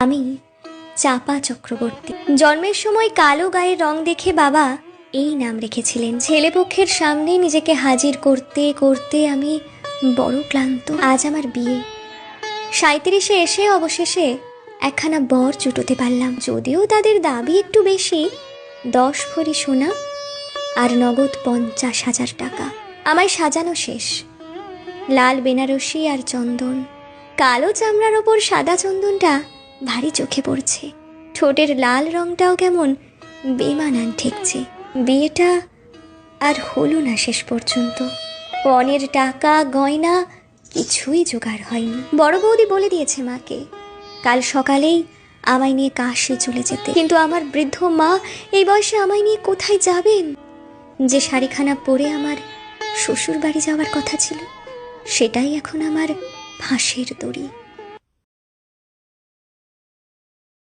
আমি চাপা চক্রবর্তী। জন্মের সময় কালো গায়ের রং দেখে বাবা এই নাম রেখেছিলেন। ছেলেপক্ষের সামনে নিজেকে হাজির করতে করতে আমি বড় ক্লান্ত। আজ আমার বিয়ে। সাঁত্রিশে এসে অবশেষে একখানা বর জুটোতে পারলাম। যদিও তাদের দাবি একটু বেশি, দশ ভরি সোনা আর নগদ পঞ্চাশ হাজার টাকা। আমায় সাজানো শেষ। লাল বেনারসি আর চন্দন। কালো চামড়ার ওপর সাদা চন্দনটা ভারী চোখে পড়ছে। ঠোঁটের লাল রংটাও কেমন বেমানান ঠেকছে। বিয়েটা আর হলো না শেষ পর্যন্ত। পণের টাকা, গয়না, কিছুই জোগাড় হয়নি। বড় বৌদি বলে দিয়েছে মাকে, কাল সকালেই আমায় নিয়ে কাশি চলে যেতে। কিন্তু আমার বৃদ্ধ মা এই বয়সে আমায় নিয়ে কোথায় যাবেন? যে শাড়িখানা পরে আমার শ্বশুর বাড়ি যাওয়ার কথা ছিল, সেটাই এখন আমার ফাঁসের দড়ি।